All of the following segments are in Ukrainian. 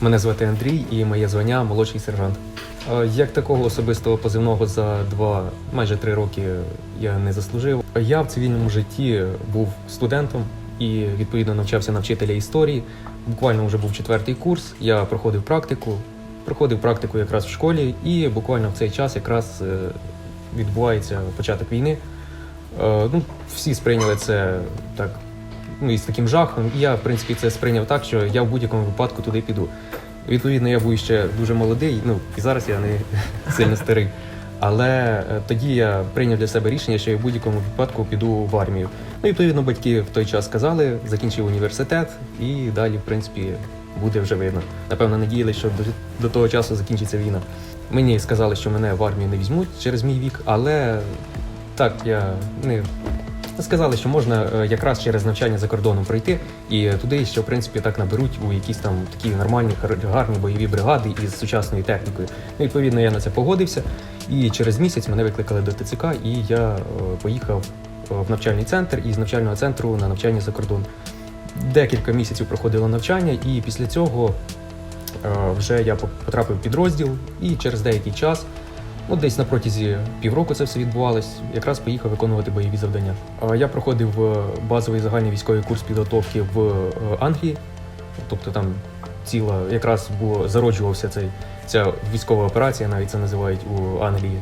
Мене звати Андрій і моє звання молодший сержант. Як такого особистого позивного за два, майже три роки я не заслужив. Я в цивільному житті був студентом і відповідно навчався на вчителя історії. Буквально вже був четвертий курс. Я проходив практику, проходив практику якраз в школі, і буквально в цей час якраз е, відбувається початок війни. Е, Ну, всі сприйняли це так ну, із таким жахом. І я, в принципі, це сприйняв так, що я в будь-якому випадку туди піду. Відповідно, я був ще дуже молодий, ну і зараз я не сильно старий. Але е, тоді я прийняв для себе рішення, що я в будь-якому випадку піду в армію. Ну і відповідно батьки в той час сказали, закінчив університет, і далі, в принципі, буде вже видно. Напевно, надіялися, що до, до того часу закінчиться війна. Мені сказали, що мене в армію не візьмуть через мій вік, але так я не Сказали, що можна е, якраз через навчання за кордоном пройти, і туди ще в принципі так наберуть у якісь там такі нормальні гар- гарні бойові бригади із сучасною технікою. Ну, відповідно, я на це погодився, і через місяць мене викликали до ТЦК, і я е, поїхав е, в навчальний центр і з навчального центру на навчання за кордон. Декілька місяців проходило навчання, і після цього е, вже я потрапив в підрозділ, і через деякий час Ну, десь на протязі півроку це все відбувалось. Якраз поїхав виконувати бойові завдання. Я проходив е, базовий загальний військовий курс підготовки в е, Англії, тобто там ціла якраз було зароджувався цей ця військова операція, навіть це називають у Англії.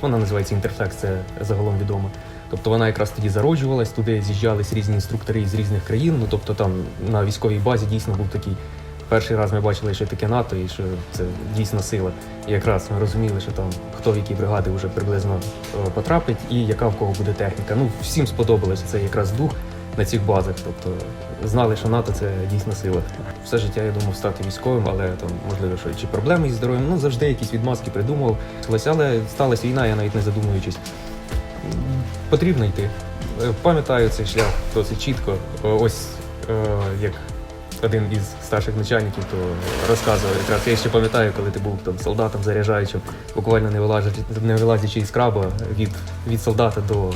Вона називається Інтерфлекс, це загалом відомо. Тобто вона якраз тоді зароджувалась, туди з'їжджались різні інструктори з різних країн. Ну тобто там на військовій базі дійсно був такий. Перший раз ми бачили, що таке НАТО і що це дійсно сила. І якраз ми розуміли, що там хто в які бригади вже приблизно е, потрапить і яка в кого буде техніка. Ну всім сподобалося це якраз дух на цих базах. Тобто знали, що НАТО це дійсно сила. Все життя я думав стати військовим, але там можливо, що чи проблеми із здоров'ям. Ну завжди якісь відмазки придумував. Але сталася війна, я навіть не задумуючись. Потрібно йти. Е, Пам'ятаю цей шлях досить чітко. Е, Ось як один із старших начальників то розказував якраз. Я ще пам'ятаю, коли ти був там солдатом заряджаючим, буквально не вилазячи, не вилазячи із краба від, від солдата до е,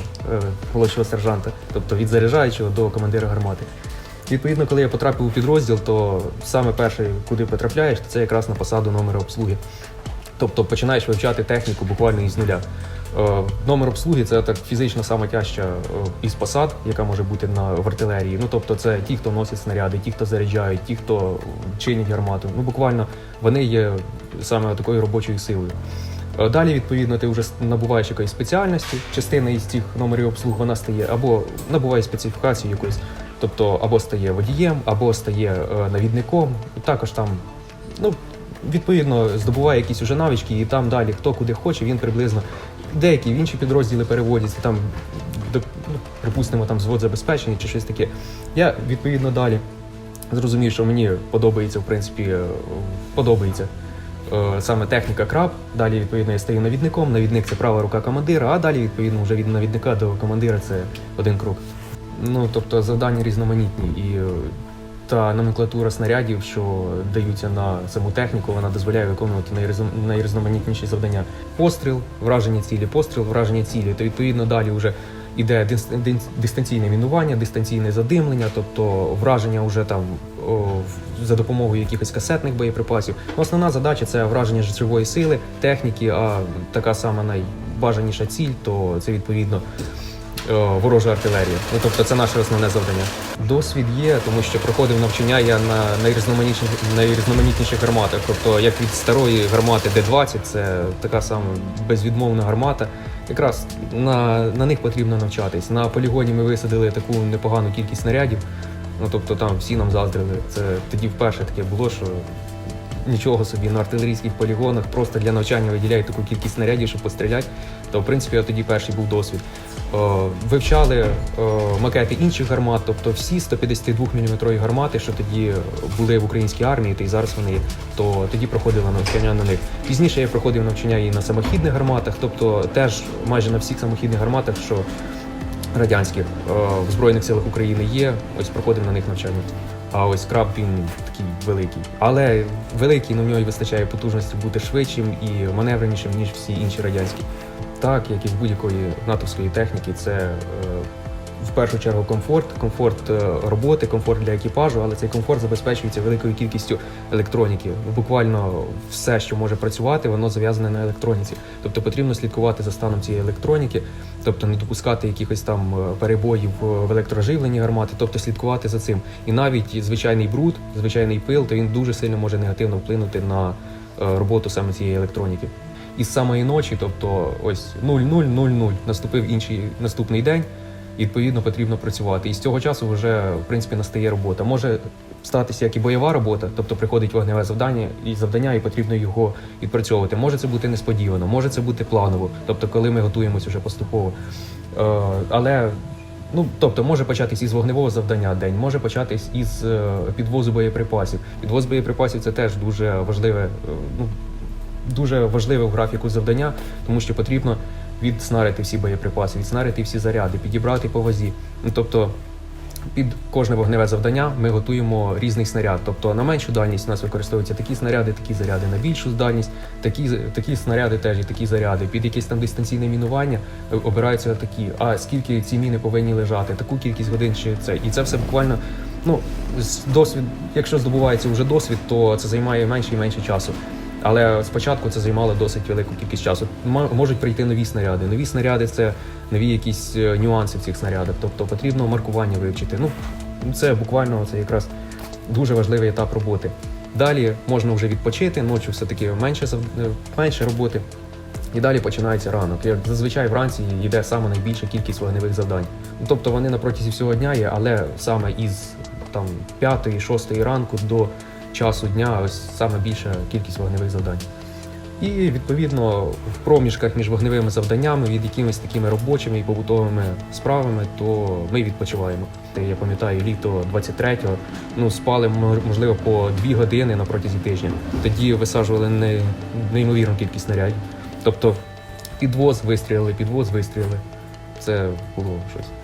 молодшого сержанта, тобто від заряджаючого до командира гармати. Відповідно, коли я потрапив у підрозділ, то саме перше, куди потрапляєш, то це якраз на посаду номера обслуги. Тобто починаєш вивчати техніку буквально із нуля. Е, Номер обслуги це так фізично сама тяжча е, із посад, яка може бути на в артилерії. Ну тобто, це ті, хто носить снаряди, ті, хто заряджають, ті, хто чинить гармату. Ну буквально вони є саме такою робочою силою. Е, Далі, відповідно, ти вже набуваєш якоїсь спеціальності. Частина із цих номерів обслуг вона стає або набуває специфікацію якоїсь, тобто або стає водієм, або стає навідником. Також там, ну відповідно, здобуває якісь уже навички, і там далі хто куди хоче, він приблизно деякі в інші підрозділи переводяться, там, до- ну, припустимо, там звод забезпечення чи щось таке. Я відповідно далі зрозумів, що мені подобається, в принципі, е, подобається е, саме техніка краб. Далі, відповідно, я стаю навідником. Навідник це права рука командира, а далі, відповідно, вже від навідника до командира це один крок. Ну, тобто завдання різноманітні і е, та номенклатура снарядів, що даються на саму техніку, вона дозволяє виконувати найрізно- найрізноманітніші завдання. Постріл, враження цілі, постріл, враження цілі. То відповідно далі вже іде дис- дистанційне мінування, дистанційне задимлення, тобто враження вже там о, за допомогою якихось касетних боєприпасів. Основна задача це враження живої сили, техніки, а така сама найбажаніша ціль, то це відповідно е, ворожа артилерія. Ну тобто це наше основне завдання. Досвід є, тому що проходив навчання я на найрізноманітніших найрізноманітніших гарматах. Тобто, як від старої гармати Д-20, це така сама безвідмовна гармата. Якраз на, на них потрібно навчатись. На полігоні ми висадили таку непогану кількість снарядів. Ну тобто там всі нам заздрили. Це тоді вперше таке було, що нічого собі на артилерійських полігонах просто для навчання виділяють таку кількість снарядів, щоб постріляти. То в принципі тоді перший був досвід. Е, Вивчали е, макети інших гармат, тобто всі 152 мм гармати, що тоді були в українській армії, та й зараз вони є, то тоді проходило навчання на них. Пізніше я проходив навчання і на самохідних гарматах, тобто теж майже на всіх самохідних гарматах, що радянських е, в Збройних силах України є. Ось проходив на них навчання. А ось краб він такий великий. Але великий, на в нього й вистачає потужності бути швидшим і маневренішим, ніж всі інші радянські. Так, як і в будь-якої натовської техніки, це е, в першу чергу комфорт, комфорт е, роботи, комфорт для екіпажу, але цей комфорт забезпечується великою кількістю електроніки. Буквально все, що може працювати, воно зав'язане на електроніці. Тобто потрібно слідкувати за станом цієї електроніки, тобто не допускати якихось там е, перебоїв в електроживленні гармати, тобто слідкувати за цим. І навіть звичайний бруд, звичайний пил, то він дуже сильно може негативно вплинути на е, роботу саме цієї електроніки. І з самої ночі, тобто ось 00.00, наступив інший наступний день, і відповідно потрібно працювати. І з цього часу вже в принципі настає робота. Може статися як і бойова робота, тобто приходить вогневе завдання і завдання, і потрібно його відпрацьовувати. Може це бути несподівано, може це бути планово, тобто коли ми готуємося вже поступово. Е, але Ну, тобто може початись із вогневого завдання день, може початись із е, підвозу боєприпасів. Підвоз боєприпасів це теж дуже важливе, е, ну, дуже важливе в графіку завдання, тому що потрібно відснарити всі боєприпаси, відснарити всі заряди, підібрати по вазі. Ну, тобто під кожне вогневе завдання ми готуємо різний снаряд. Тобто на меншу дальність у нас використовуються такі снаряди, такі заряди, на більшу дальність, такі, такі снаряди теж і такі заряди. Під якесь там дистанційне мінування е, обираються такі. А скільки ці міни повинні лежати, таку кількість годин чи це. І це все буквально. Ну, досвід, якщо здобувається вже досвід, то це займає менше і менше часу. Але спочатку це займало досить велику кількість часу. Можуть прийти нові снаряди. Нові снаряди це нові якісь е, нюанси в цих снарядах. Тобто потрібно маркування вивчити. Ну це буквально це якраз дуже важливий етап роботи. Далі можна вже відпочити, ночі все-таки менше е, менше роботи. І далі починається ранок. Зазвичай вранці йде саме найбільша кількість вогневих завдань. Тобто вони на протязі всього дня є, але саме із там 5-6 ранку до часу дня ось саме більша кількість вогневих завдань. І відповідно в проміжках між вогневими завданнями від якимись такими робочими і побутовими справами, то ми відпочиваємо. Я пам'ятаю, літо 23-го, ну спали можливо по 2 години на протязі тижня. Тоді висаджували не, неймовірну кількість снарядів. Тобто підвоз вистрілили, підвоз вистрілили. Це було щось.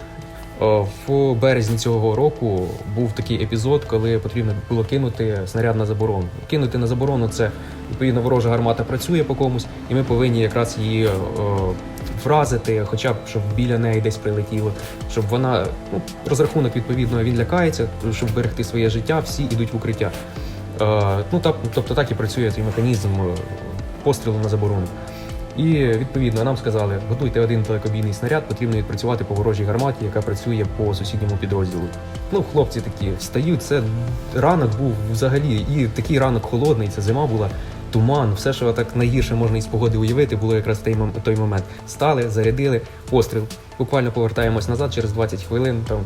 О, В березні цього року був такий епізод, коли потрібно було кинути снаряд на заборону. Кинути на заборону це відповідно ворожа гармата працює по комусь, і ми повинні якраз її о, вразити, хоча б щоб біля неї десь прилетіло, щоб вона ну розрахунок відповідно він лякається, щоб берегти своє життя, всі йдуть в укриття. Е, ну та, тобто так і працює цей механізм е, пострілу на заборону. І відповідно нам сказали, готуйте один далекобійний снаряд, потрібно відпрацювати по ворожій гарматі, яка працює по сусідньому підрозділу. Ну, хлопці такі встають. Це ранок був взагалі, і такий ранок холодний, це зима була. Туман, все, що так найгірше можна із погоди уявити, було якраз той, той момент. Стали, зарядили, постріл. Буквально повертаємось назад через 20 хвилин. Там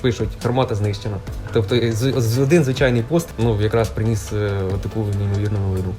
пишуть, гармата знищена. Тобто, з, з один звичайний пост ну якраз приніс е, таку неймовірну новину.